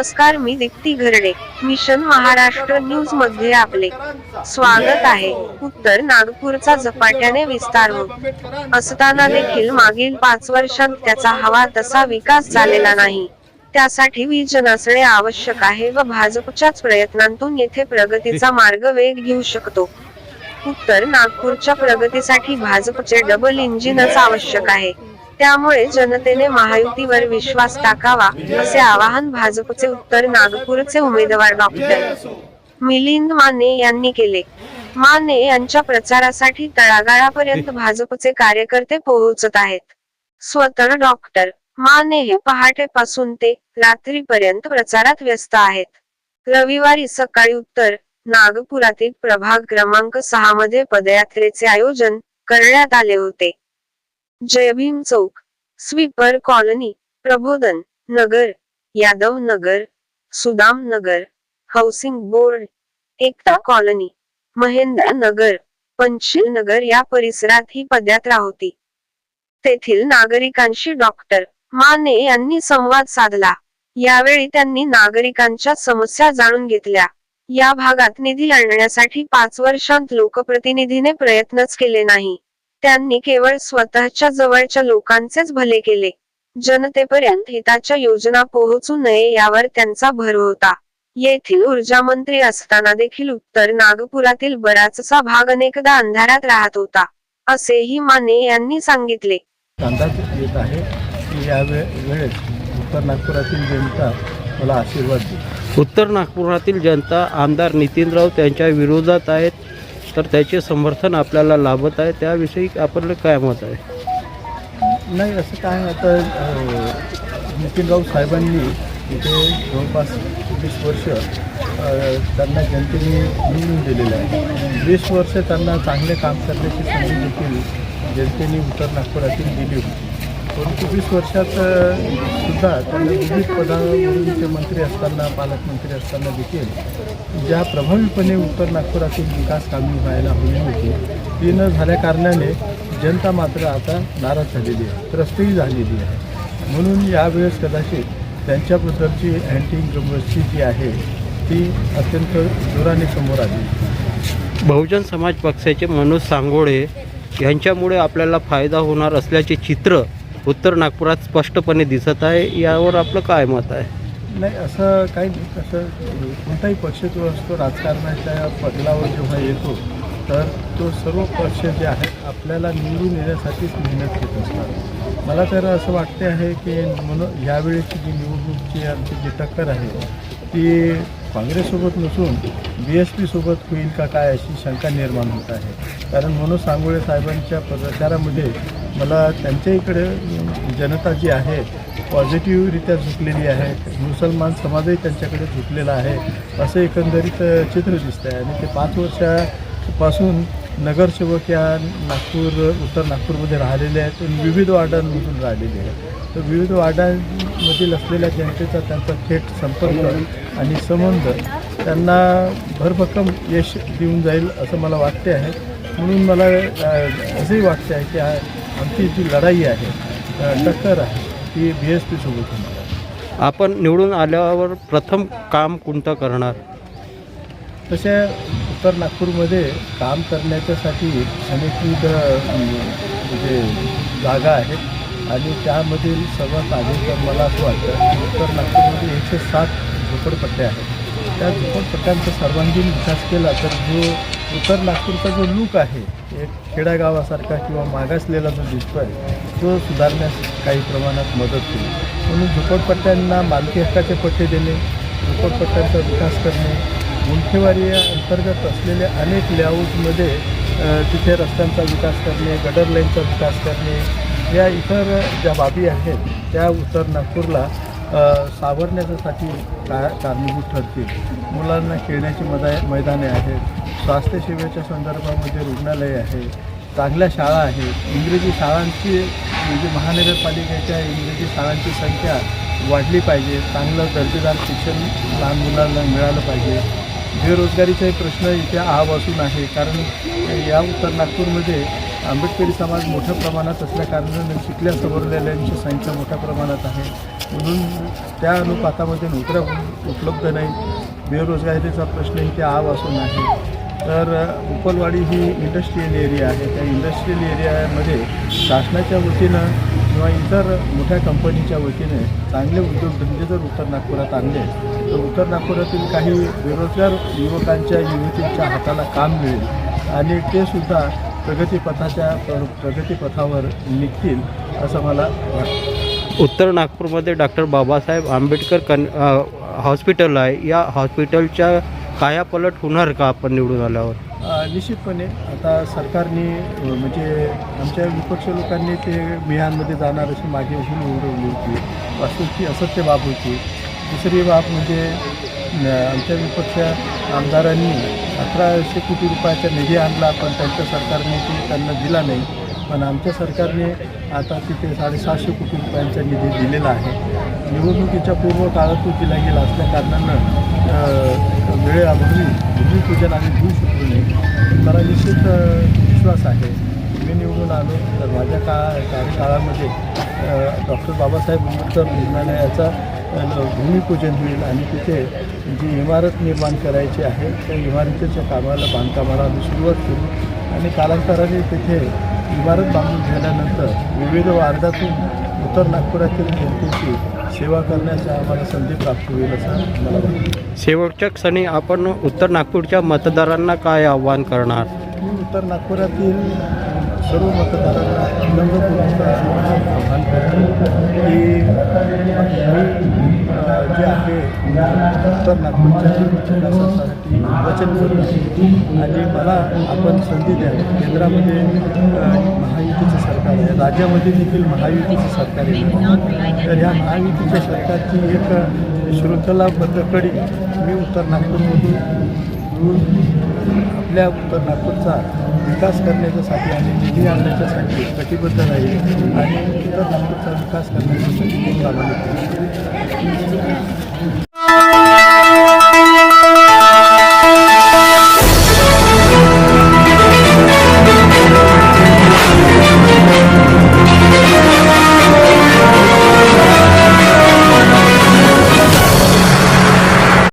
नमस्कार मी दीप्ती घरडे. मिशन महाराष्ट्र न्यूजमध्ये आपले स्वागत आहे. उत्तर नागपूरचा झपाट्याने विस्तार होत असताना देखील मागील पाच वर्षात त्याचा हवा तसा विकास झालेला नाही. त्यासाठी विजन असणे आवश्यक आहे व भाजपच्याच प्रयत्नांतून येथे प्रगतीचा मार्ग वेग घेऊ शकतो. उत्तर नागपूरच्या प्रगतीसाठी भाजपचे डबल इंजिनच आवश्यक आहे. त्यामुळे जनतेने महायुतीवर विश्वास टाकावा असे आवाहन भाजपचे उत्तर नागपूरचे उमेदवार डॉक्टर मिलिंद माने यांनी केले. माने यांच्या प्रचारासाठी तळागाळापर्यंत भाजपचे कार्यकर्ते पोहोचत आहेत. स्वतः डॉक्टर माने हे पहाटेपासून ते रात्रीपर्यंत प्रचारात व्यस्त आहेत. रविवारी सकाळी उत्तर नागपुरातील प्रभाग क्रमांक सहा मध्ये पदयात्रेचे आयोजन करण्यात आले होते. Jai Bhim Chowk. Sweeper colony Prabodhan Nagar Yadav Nagar Sudam Nagar housing board Ekta colony Mahendra Nagar Panchsheel Nagar या परिसरात ही पदयात्रा होती. तेथील नागरिकांशी डॉक्टर माने यांनी संवाद साधला. यावेळी त्यांनी नागरिकांच्या समस्या जाणून घेतल्या. या भागात निधी आणण्यासाठी पाच वर्षांत लोकप्रतिनिधीने प्रयत्नच केले नाही. त्यांनी केवळ स्वतःच्या जवळच्या लोकांचेच भले केले. जनतेपर्यंत हिताच्या योजना पोहोचू नये यावर त्यांचा भर होता. येथील ऊर्जा मंत्री असताना देखील उत्तर नागपुरातील बराचसा भाग अनेकदा अंधारात राहत होता असेही माने यांनी सांगितले. अंदाज येत आहे की या वे वेळेस उत्तर नागपुरातील जनता मला आशीर्वाद उत्तर नागपुरातील जनता आमदार नितीन राऊत यांच्या विरोधात आहेत. तर त्याचे समर्थन आपल्याला लाभत आहे. त्याविषयी आपलं काय मत आहे? नाही असं काय आता नितीनराव साहेबांनी इथे जवळपास वीस वर्ष त्यांना जनतेने निवडून दिलेलं आहे. वीस वर्ष त्यांना चांगले काम करण्याची संधी देखील जनतेने उत्तर नागपुरातील दिली होती. परंतु वीस वर्षात सुद्धा त्यांना विविध मंत्री असताना पालकमंत्री असताना देखील ज्या प्रभावीपणे उत्तर नागपुरातील विकास कामे व्हायला हवी होती ती न झाल्या कारणाने जनता मात्र आता नाराज झालेली आहे त्रस्तही झालेली आहे. म्हणून यावेळेस कदाचित त्यांच्याबद्दलची अँटी इन्कम्बन्सी जी आहे ती अत्यंत जोराने समोर आली. बहुजन समाज पक्षाचे मनोज सांगोळे यांच्यामुळे आपल्याला फायदा होणार असल्याचे चित्र उत्तर नागपुरात स्पष्टपणे दिसत आहे. यावर आपलं काय मत आहे? नाही असं काही नाही. असं कोणताही पक्ष जो असतो राजकारणाच्या पटलावर जेव्हा येतो तर तो सर्व पक्ष जे आहेत आपल्याला निवडून येण्यासाठीच मेहनत घेत असतात. मला तर असं वाटते आहे की म्हणून यावेळेची जी निवडणूकची आमची जी टक्कर आहे ती काँग्रेससोबत नसून बी एस पीसोबत होईल का काय अशी शंका निर्माण होत आहे. कारण मनोज सांगोळे साहेबांच्या प्रचारामध्ये मला त्यांच्या इकडे जनता जी आहे पॉझिटिव्हरित्या झुकलेली आहे. मुसलमान समाजही त्यांच्याकडे झुकलेला आहे. असं एकंदरीत चित्र दिसतं आहे आणि ते पाच वर्षापासून नगरसेवक या नागपूर उत्तर नागपूरमध्ये राहिलेले आहेत. आणि विविध वार्डांमधून राहिलेले आहेत. तर विविध वार्डांमधील असलेल्या जनतेचा त्यांचा थेट संपर्क आणि संबंध त्यांना भरभक्कम यश देऊन जाईल असं मला वाटते आहे म्हणून मला असंही वाटते आहे की आमची जी लढाई आहे टक्कर आहे ती बी एस पीसोबत होणार आपण निवडून आल्यावर प्रथम काम कोणतं करणार? तसे उत्तर नागपूरमध्ये काम करण्याच्यासाठी अनेकविध म्हणजे जागा आहेत आणि त्यामधील सर्वात आधी तर मला असं वाटतं की उत्तर नागपूरमध्ये एकशे सात झोपडपट्ट्या आहेत. त्या झोपडपट्ट्यांचा सर्वांगीण विकास केला तर जो उत्तर नागपूरचा जो लूक आहे एक खेड्यागावासारखा किंवा मागासलेला जो दिसतो आहे तो सुधारण्यास काही प्रमाणात मदत होईल म्हणून झोपडपट्ट्यांना मालकी हक्काचे पट्टे देणे झोपडपट्ट्यांचा विकास करणे गुंठेवारी अंतर्गत असलेल्या अनेक लेआउटमध्ये तिथे रस्त्यांचा विकास करणे गटर लाईनचा विकास करणे या इतर ज्या बाबी आहेत त्या उत्तर नागपूरला सावरण्याच्यासाठी का कारणीभूत ठरतील. मुलांना खेळण्याची मदा मैदाने आहेत स्वास्थ्यसेवेच्या संदर्भामध्ये रुग्णालय आहे चांगल्या शाळा आहेत इंग्रजी शाळांची म्हणजे महानगरपालिकेच्या इंग्रजी शाळांची संख्या वाढली पाहिजे चांगलं दर्जेदार शिक्षण लहान मुलांना मिळालं पाहिजे. बेरोजगारीचाही प्रश्न इथे आवासून आहे कारण या उत्तर नागपूरमध्ये आंबेडकरी समाज मोठ्या प्रमाणात असल्याकारणाने शिकल्या सवरलेल्यांची संख्या मोठ्या प्रमाणात आहे. म्हणून त्या अनुपातामध्ये नोकऱ्या उपलब्ध नाही. बेरोजगारीचा प्रश्न इथे आव असून आहे. तर उपलवाडी ही इंडस्ट्रीयल एरिया आहे. त्या इंडस्ट्रीयल एरियामध्ये शासनाच्या वतीनं किंवा इतर मोठ्या कंपनीच्या वतीने चांगले उद्योगधंदे जर उत्तर नागपुरात आणले तर उत्तर नागपुरातील काही बेरोजगार युवकांच्या युवतींच्या हाताला काम मिळेल आणि ते सुद्धा प्रगतीपथाच्या प्र- प्रगतीपथावर निघतील असं मला वाटतं. उत्तर नागपूरमध्ये डॉक्टर बाबासाहेब आंबेडकर कन हॉस्पिटल आहे. या हॉस्पिटलच्या कायापलट होणार का आपण निवडून आल्यावर? निश्चितपणे. आता सरकारने म्हणजे आमच्या विपक्ष लोकांनी ते मिहानमध्ये जाणार अशी मागे अशी निवडवली होती वास्तविक असत्य बाब होती. दुसरी बाब म्हणजे आमच्या विपक्ष आमदारांनी अकराशे कोटी रुपयाचा निधी आणला पण त्यांच्या सरकारने ते त्यांना दिला नाही. पण आमच्या सरकारने आता तिथे साडेसातशे कोटी रुपयांचा निधी दिलेला आहे. निवडणुकीच्या पूर्व काळात तो दिला गेला असल्या कारणानं वेळेअभावी भूमिपूजन आम्ही घेऊ शकलो नाही. मला निश्चित विश्वास आहे. मी निवडून आलो. तर माझ्या काळा कार्यकाळामध्ये डॉक्टर बाबासाहेब आंबेडकर रुग्णालयाचा भूमिपूजन होईल आणि तिथे जी इमारत निर्माण करायची आहे त्या इमारतीच्या कामाला बांधकामाला आम्ही सुरुवात करू. आणि कालांतराने तिथे इमारत बांधून झाल्यानंतर विविध वार्डातून उत्तर नागपुरातील जनतेची सेवा करण्याचा आम्हाला संधी प्राप्त होईल असं मला वाटतं. शेवटच्या क्षणी आपण उत्तर नागपूरच्या मतदारांना काय आव्हान करणार? मी उत्तर नागपुरातील सर्व मतदारांना विनम्रपूर्वक आव्हान करतो की मी जे आहे उत्तर नागपूरच्या विकासासाठी आणि मला आपण संधी द्या. केंद्रामध्ये महायुतीचं सरकार आहे. राज्यामध्ये देखील महायुतीचं सरकार आहे. तर ह्या महायुतीच्या सरकारची एक शृंखलाबद्ध कडी मी उत्तर नागपूरमधून आपल्या उत्तर नागपूरचा विकास करण्याच्यासाठी आणि निधी आणण्याच्यासाठी कटिबद्ध राहील आणि उत्तर नागपूरचा विकास करण्यासाठी प्रामाणिक